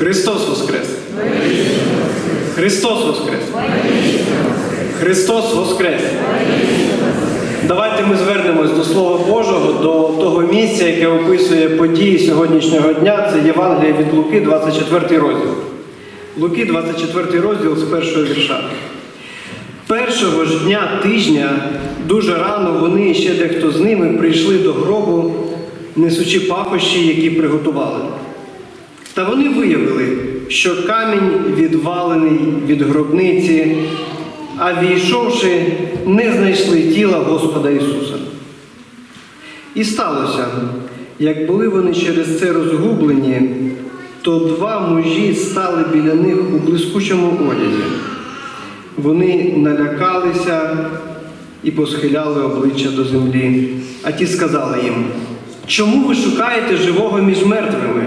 Христос Воскрес! Христос Воскрес! Христос Воскрес! Давайте ми звернемось до Слова Божого, до того місця, яке описує події сьогоднішнього дня. Це Євангеліє від Луки, 24 розділ. Луки, 24 розділ з першого вірша. Першого ж дня тижня, дуже рано вони і ще дехто з ними прийшли до гробу, несучи пахощі, які приготували. Та вони виявили, що камінь відвалений від гробниці, а війшовши, не знайшли тіла Господа Ісуса. І сталося, як були вони через це розгублені, то два мужі стали біля них у блискучому одязі. Вони налякалися і посхиляли обличчя до землі. А ті сказали їм: чому ви шукаєте живого між мертвими?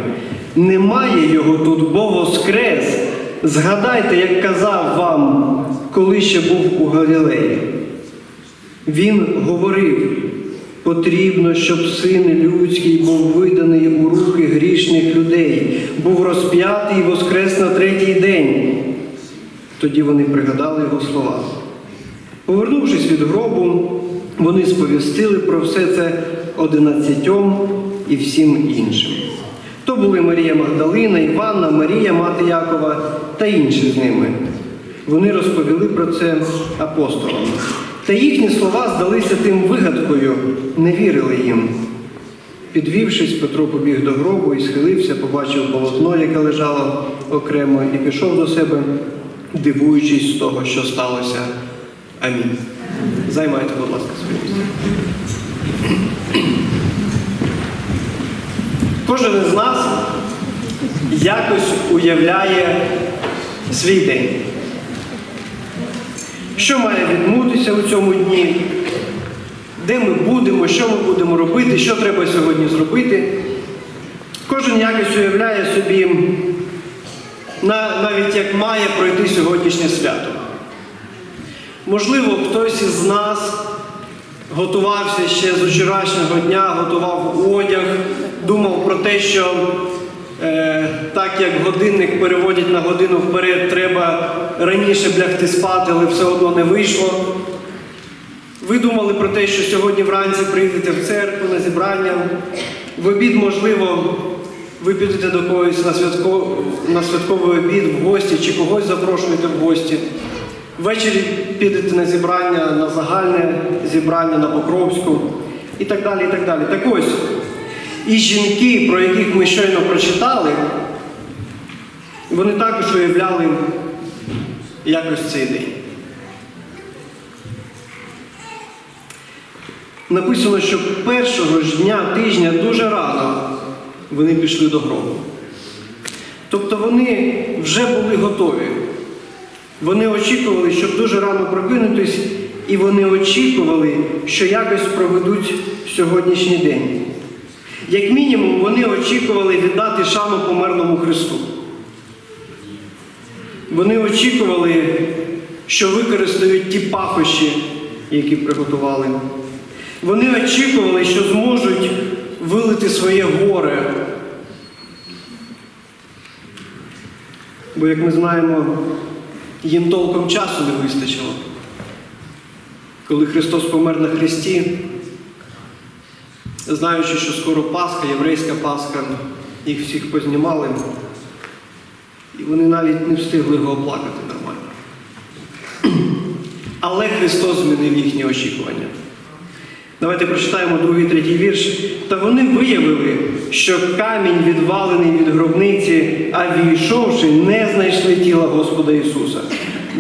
Немає його тут, бо воскрес. Згадайте, як казав вам, коли ще був у Галілеї. Він говорив, потрібно, щоб син людський був виданий у руки грішних людей, був розп'ятий і воскрес на третій день. Тоді вони пригадали його слова. Повернувшись від гробу, вони сповістили про все це одинадцятьом і всім іншим. То були Марія Магдалина, Іванна, Марія, мати Якова та інші з ними. Вони розповіли про це апостолам. Та їхні слова здалися тим вигадкою, не вірили їм. Підвівшись, Петро побіг до гробу і схилився, побачив полотно, яке лежало окремо, і пішов до себе, дивуючись з того, що сталося. Амінь. Займайте, будь ласка, своє місце. Кожен із нас якось уявляє свій день. Що має відбутися у цьому дні? Де ми будемо, що ми будемо робити, що треба сьогодні зробити. Кожен якось уявляє собі, навіть як має пройти сьогоднішнє свято. Можливо, хтось із нас готувався ще з вчорашнього дня, готував одяг, думав про те, що е, так як годинник переводять на годину вперед, треба раніше лягти спати, але все одно не вийшло. Ви думали про те, що сьогодні вранці прийдете в церкву на зібрання. В обід, можливо, ви підете до когось на, святко... на святковий обід в гості чи когось запрошуєте в гості. Ввечері підете на зібрання, на загальне зібрання на Покровську і так далі. І так далі. Так ось, і жінки, про яких ми щойно прочитали, вони також уявляли якось цей день. Написано, що першого ж дня тижня дуже рано вони пішли до гробу. Тобто вони вже були готові. Вони очікували, щоб дуже рано прокинутись, і вони очікували, що якось проведуть сьогоднішній день. Як мінімум, вони очікували віддати шану померлому Христу. Вони очікували, що використають ті пахощі, які приготували. Вони очікували, що зможуть вилити своє горе. Бо, як ми знаємо, їм толком часу не вистачило. Коли Христос помер на Христі, знаючи, що скоро Пасха, єврейська Пасха, їх всіх познімали, і вони навіть не встигли його оплакати нормально. Але Христос змінив їхні очікування. Давайте прочитаємо другий третій вірш. Та вони виявили, що камінь відвалений від гробниці, а війшовши, не знайшли тіла Господа Ісуса.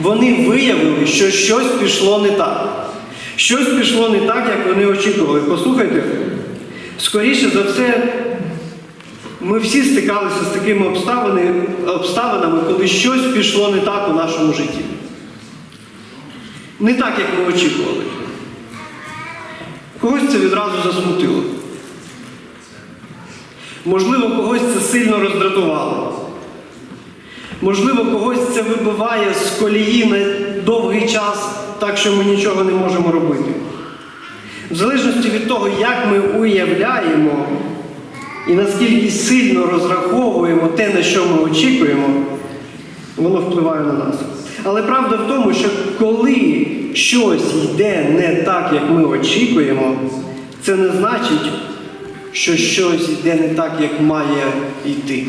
Вони виявили, що щось пішло не так. Щось пішло не так, як вони очікували. Послухайте, скоріше за все, ми всі стикалися з такими обставинами, коли щось пішло не так у нашому житті. Не так, як ми очікували. Когось це відразу засмутило. Можливо, когось це сильно роздратувало. Можливо, когось це вибиває з колії на довгий час, так що ми нічого не можемо робити. В залежності від того, як ми уявляємо, і наскільки сильно розраховуємо те, на що ми очікуємо, воно впливає на нас. Але правда в тому, що коли щось йде не так, як ми очікуємо, це не значить, що щось йде не так, як має йти.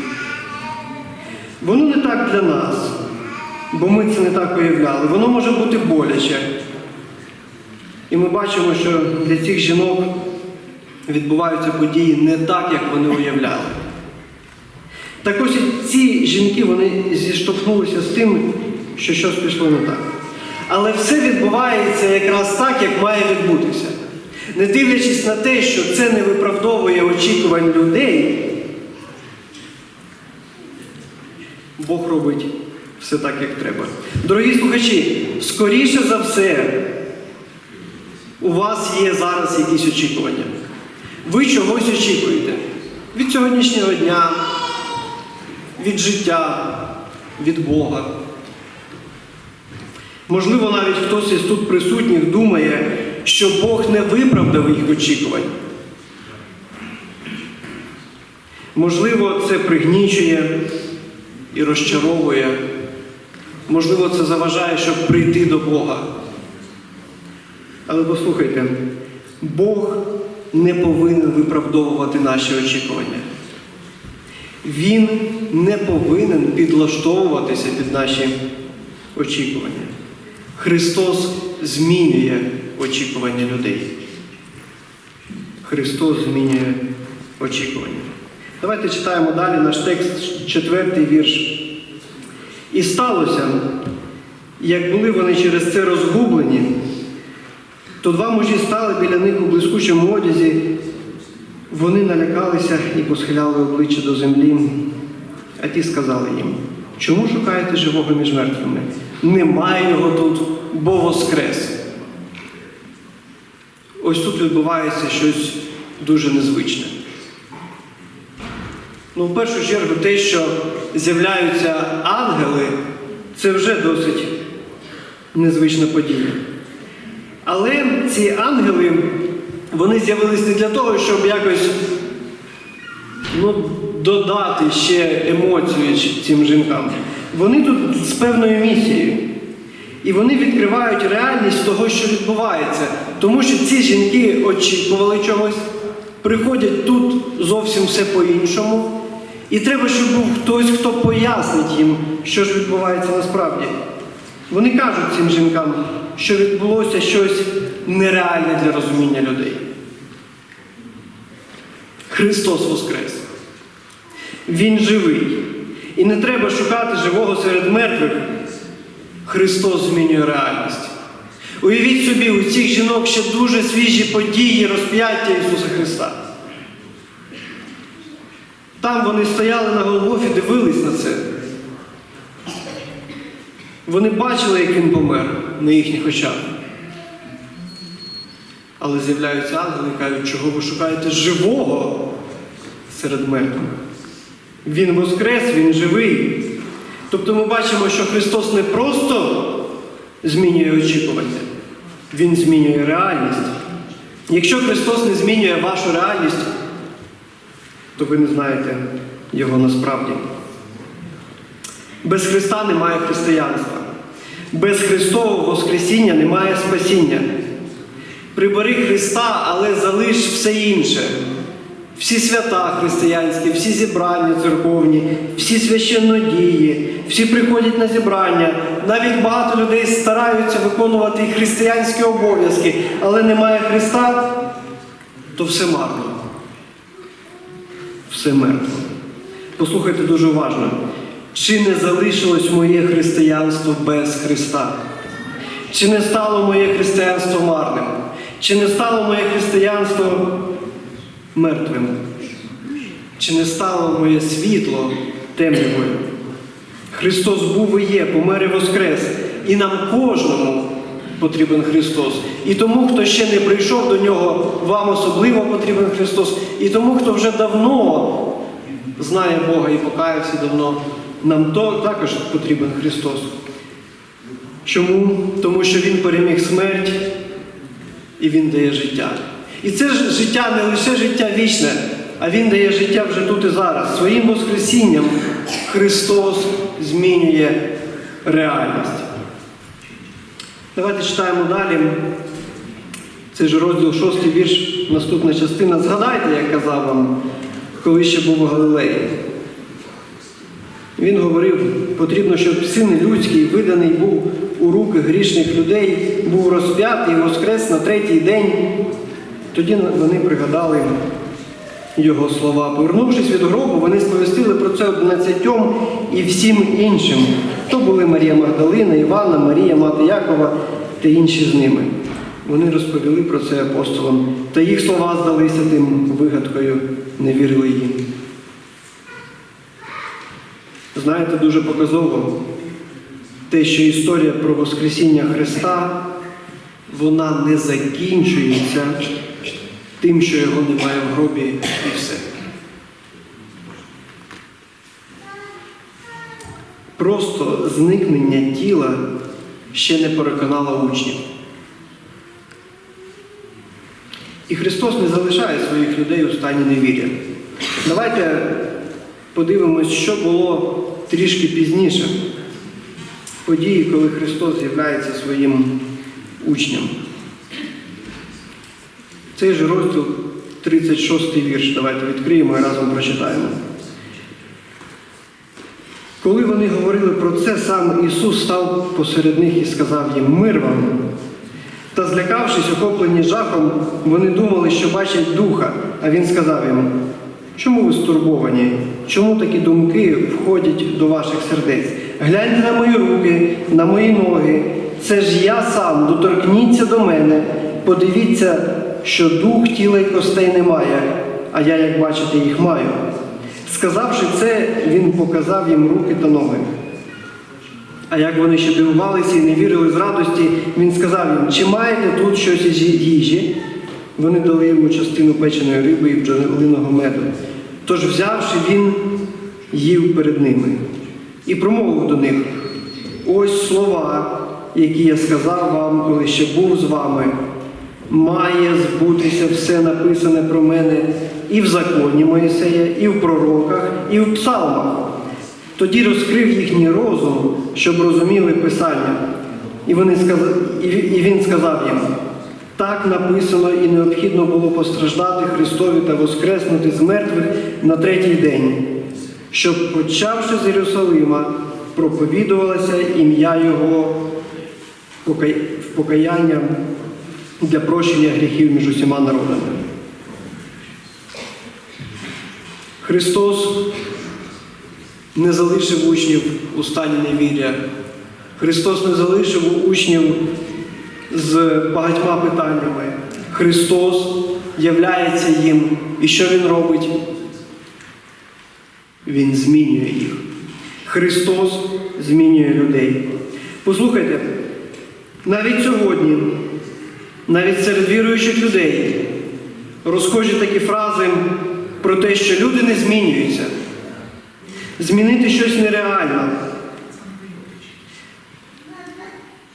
Воно не так для нас, бо ми це не так уявляли. Воно може бути боляче. І ми бачимо, що для цих жінок відбуваються події не так, як вони уявляли. Так ось ці жінки вони зіштовхнулися з тим, що щось пішло не так. Але все відбувається якраз так, як має відбутися. Не дивлячись на те, що це не виправдовує очікувань людей, Бог робить все так, як треба. Дорогі слухачі, скоріше за все, у вас є зараз якісь очікування. Ви чогось очікуєте від сьогоднішнього дня, від життя, від Бога. Можливо, навіть хтось із тут присутніх думає, що Бог не виправдав їх очікувань. Можливо, це пригнічує і розчаровує. Можливо, це заважає, щоб прийти до Бога. Але послухайте, Бог не повинен виправдовувати наші очікування. Він не повинен підлаштовуватися під наші очікування. Христос змінює очікування людей. Христос змінює очікування. Давайте читаємо далі наш текст, четвертий вірш. І сталося, як були вони через це розгублені, то два мужі стали біля них у блискучому одязі, вони налякалися і посхиляли обличчя до землі, а ті сказали їм, чому шукаєте живого між мертвими? Немає його тут, бо воскрес. Ось тут відбувається щось дуже незвичне. Ну, в першу чергу, те, що з'являються ангели, це вже досить незвична подія. Але ці ангели, вони з'явились не для того, щоб якось ну, додати ще емоцію цим жінкам. Вони тут з певною місією. І вони відкривають реальність того, що відбувається. Тому що ці жінки очікували чогось, приходять тут зовсім все по-іншому. І треба, щоб був хтось, хто пояснить їм, що ж відбувається насправді. Вони кажуть цим жінкам, що відбулося щось нереальне для розуміння людей. Христос Воскрес. Він живий. І не треба шукати живого серед мертвих. Христос змінює реальність. Уявіть собі, у цих жінок ще дуже свіжі події розп'яття Ісуса Христа. Там вони стояли на Голгофі, дивились на це. Вони бачили, як він помер на їхніх очах. Але з'являються ангели і кажуть, чого ви шукаєте живого серед мертвих. Він воскрес, він живий. Тобто ми бачимо, що Христос не просто змінює очікування, Він змінює реальність. Якщо Христос не змінює вашу реальність, то ви не знаєте Його насправді. Без Христа немає християнства. Без Христового Воскресіння немає спасіння. Прибери Христа, але залиш все інше. Всі свята християнські, всі зібрання церковні, всі священнодії, всі приходять на зібрання. Навіть багато людей стараються виконувати і християнські обов'язки, але немає Христа, то все марно. Все мертво. Послухайте дуже уважно. Чи не залишилось моє християнство без Христа? Чи не стало моє християнство марним? Чи не стало моє християнство мертвим? Чи не стало моє світло темрявою? Христос був і є, помер і воскрес. І нам кожному потрібен Христос. І тому, хто ще не прийшов до нього, вам особливо потрібен Христос. І тому, хто вже давно знає Бога і покаявся давно, нам то також потрібен Христос. Чому? Тому що Він переміг смерть і Він дає життя. І це життя не лише життя вічне, а Він дає життя вже тут і зараз. Своїм Воскресінням Христос змінює реальність. Давайте читаємо далі. Це ж розділ 6 вірш, наступна частина. Згадайте, як казав вам, коли ще був у Галилеї. Він говорив, потрібно, щоб син людський, виданий був у руки грішних людей, був розп'ятий і воскрес на третій день. Тоді вони пригадали його слова. Повернувшись від гробу, вони сповістили про це одинадцятьом і всім іншим. То були Марія Магдалина, Івана, Марія, мати Якова та інші з ними. Вони розповіли про це апостолам, та їх слова здалися тим вигадкою, не вірили їм. Знаєте, дуже показово те, що історія про Воскресіння Христа, вона не закінчується тим, що його немає в гробі і все. Просто зникнення тіла ще не переконало учнів. І Христос не залишає своїх людей у стані невір'я. Давайте подивимось, що було трішки пізніше. Події, коли Христос з'являється своїм учням. Цей же розділ 36 вірш. Давайте відкриємо і разом прочитаємо. Коли вони говорили про це, сам Ісус став посеред них і сказав їм Мир вам. Та злякавшись, охоплені жахом, вони думали, що бачать духа, а він сказав їм, чому ви стурбовані? Чому такі думки входять до ваших сердець? Гляньте на мої руки, на мої ноги. Це ж я сам, доторкніться до мене, подивіться, що дух тіла й костей немає, а я, як бачите, їх маю. Сказавши це, він показав їм руки та ноги. А як вони ще дивувалися і не вірили з радості, він сказав їм, чи маєте тут щось із їжі? Вони дали йому частину печеної риби і бджолиного меду. Тож, взявши, він їв перед ними і промовив до них: ось слова, які я сказав вам, коли ще був з вами. Має збутися все написане про мене і в законі Моїсея, і в пророках, і в псалмах. Тоді розкрив їхній розум, щоб розуміли Писання. І, вони сказали, і він сказав їм: так написано і необхідно було постраждати Христові та воскреснути з мертвих на третій день, щоб, почавши з Єрусалима, проповідувалося ім'я Його в покаяння для прощення гріхів між усіма народами. Христос не залишив учнів у стані невір'я. Христос не залишив учнів з багатьма питаннями. Христос являється їм. І що Він робить? Він змінює їх. Христос змінює людей. Послухайте, навіть сьогодні, навіть серед віруючих людей, розхожі такі фрази про те, що люди не змінюються. Змінити щось нереально.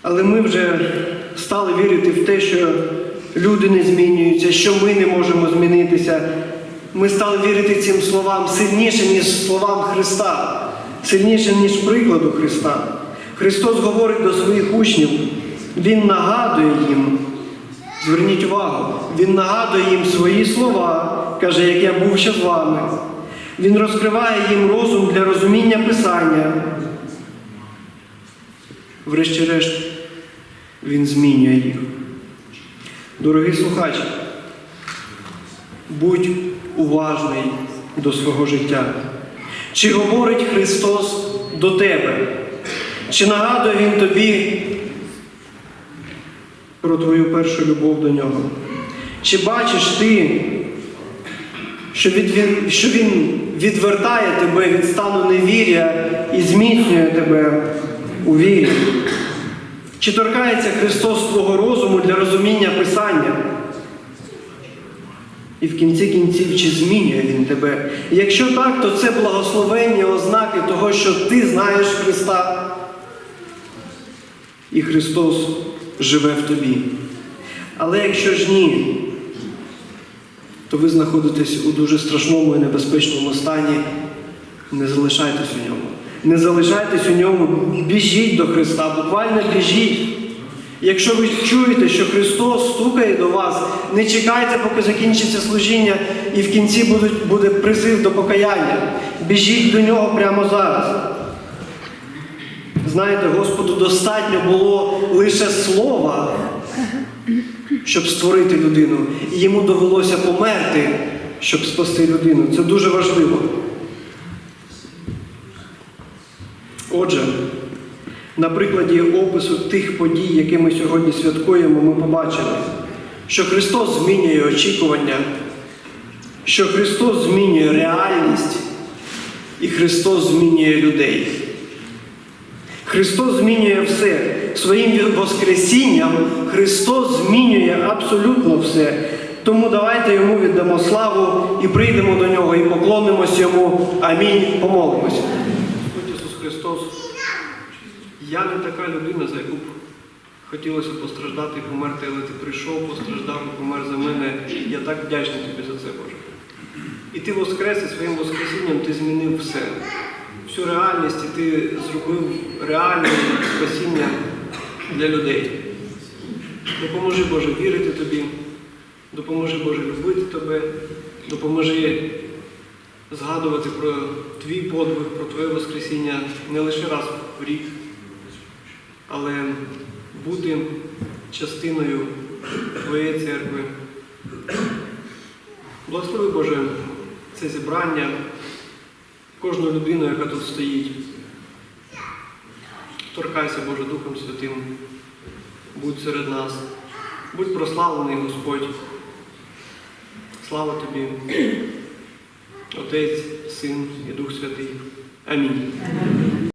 Але ми вже стали вірити в те, що люди не змінюються, що ми не можемо змінитися. Ми стали вірити цим словам сильніше, ніж словам Христа, сильніше, ніж прикладу Христа. Христос говорить до своїх учнів, Він нагадує їм, зверніть увагу, Він нагадує їм свої слова, каже, як я був ще з вами. Він розкриває їм розум для розуміння Писання. Врешті-решт, Він змінює їх. Дорогий слухач, будь уважний до свого життя. Чи говорить Христос до тебе? Чи нагадує Він тобі про твою першу любов до нього? Чи бачиш ти, що, від, що Він відвертає тебе від стану невір'я і зміцнює тебе у вірі? Чи торкається Христос твого розуму для розуміння Писання? І в кінці кінців, чи змінює Він тебе? І якщо так, то це благословенні ознаки того, що ти знаєш Христа. І Христос живе в тобі. Але якщо ж ні, то ви знаходитесь у дуже страшному і небезпечному стані. Не залишайтесь у ньому. Не залишайтесь у ньому, біжіть до Христа, буквально біжіть. Якщо ви чуєте, що Христос стукає до вас, не чекайте, поки закінчиться служіння і в кінці буде призив до покаяння. Біжіть до нього прямо зараз. Знаєте, Господу достатньо було лише слова, щоб створити людину. І йому довелося померти, щоб спасти людину. Це дуже важливо. Отже, на прикладі опису тих подій, які ми сьогодні святкуємо, ми побачили, що Христос змінює очікування, що Христос змінює реальність і Христос змінює людей. Христос змінює все. Своїм Воскресінням Христос змінює абсолютно все. Тому давайте йому віддамо славу і прийдемо до нього і поклонимось йому. Амінь. Помолимося. Господь Ісус Христос, я не така людина, за яку б хотілося постраждати і померти, але ти прийшов, постраждав і помер за мене. Я так вдячний тобі за це, Боже. І ти воскрес і своїм воскресінням ти змінив все. Всю реальність і ти зробив реальне спасіння для людей. Допоможи, Боже, вірити тобі, допоможи, Боже, любити тебе, допоможи згадувати про твій подвиг, про твоє Воскресіння не лише раз в рік, але бути частиною Твоєї церкви. Благослови, Боже, це зібрання, кожну людину, яка тут стоїть. Торкайся, Боже, Духом Святим. Будь серед нас. Будь прославлений Господь. Слава Тобі, Отець, Син і Дух Святий. Амінь.